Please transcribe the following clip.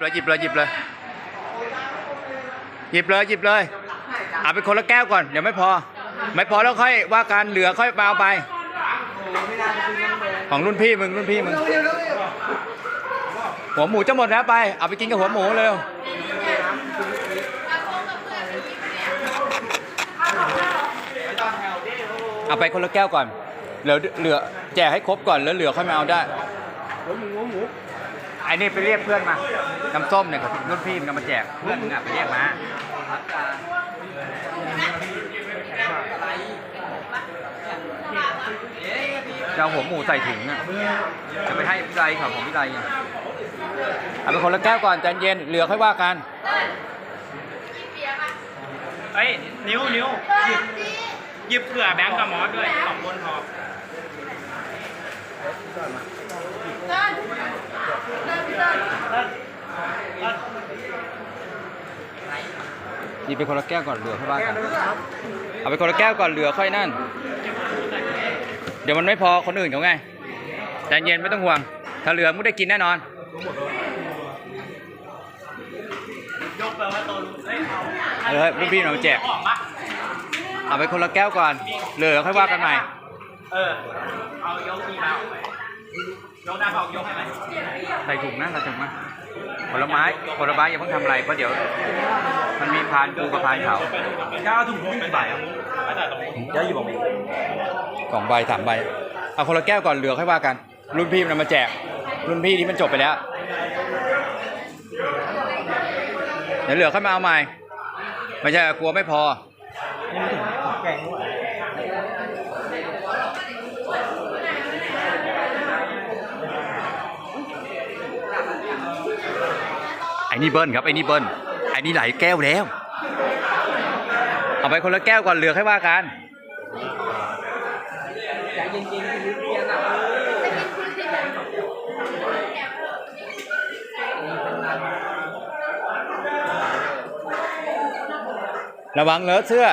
เลยหยิบเลยหยิบเลยหยิบเลยหยิบเลยเอาไปคนละแก้วก่อนเดี๋ยวไม่พอ ไม่พอแล้วค่อยว่าการเหลือค่อยมาเอาไป ของรุ่นพี่มึงรุ่นพี่มึงหัวหมูจะหมดแล้วไป เอาไปกินกับหัวหมูเร็วเอาไปคนละแก้วก่อนเหลือเหลือแจกให้ครบก่อนแล้วเหลือค่อยมาเอาได้หัวหมูหัวหมู ไอ้นี่ไปเรียกเพื่อนมา น้ำส้มเนี่ยกับรุ่นพี่มันเอามาแจกเพื่อนมึงอะไปเรียกมาจะเอาหัวหมูใส่ถุงอะ จะไปให้วิไลครับของวิไลอะเอาไปคนละแก้วก่อนใจเย็น เหลือค่อยว่ากัน เอ้ยนิ้วนิ้วหยิบหยิบเผื่อแบงก์กับมอด้วยสองคนพอ หยิบไปคนละแก้วก่อนเหลือค่อยว่ากันเอาไปคนละแก้วก่อนเหลือค่อยนั่น เดี๋ยวมันไม่พอคนอื่นเขาไงใจเย็นไม่ต้องห่วง ถ้าเหลือมึงได้กินแน่นอนยกไปว่าตัวเอ้ยเอาเอาเลยรุ่นพี่เรามาแจกออกปะเอาไปคนละแก้วก่อน เหลือค่อยว่ากันใหม่ เออ เอายกทีมาออกไปย กได้เปล่ายกให้ไหมใส่ถุงนะใส่ถุงมาผลไม้ผลไม้อย่าเพิ่งทำอะไรเพราะเดี๋ยว มันมีพานปูกับพานเขาก้าวถุงเป็นใบอะไม่ได้ตรงนี้ย้ายอยู่บอกสองใบสามใบเอาคนละแก้วก่อนเหลือค่อยว่ากัน รุ่นพี่มันเอามาแจก รุ่นพี่ที่มันจบไปแล้ว เดี๋ยวเหลือค่อยมาเอาใหม่ไม่ใช่กลัวไม่พอนี่มันถึงแกงด้วย ไอ้นี่เบิ้ลครับไอ้นี่เบิ้ลไอ้นี่หลายแก้วแล้ว เอาไปคนละแก้วก่อนเหลือให้ว่ากันระวังเลอะเสื้อ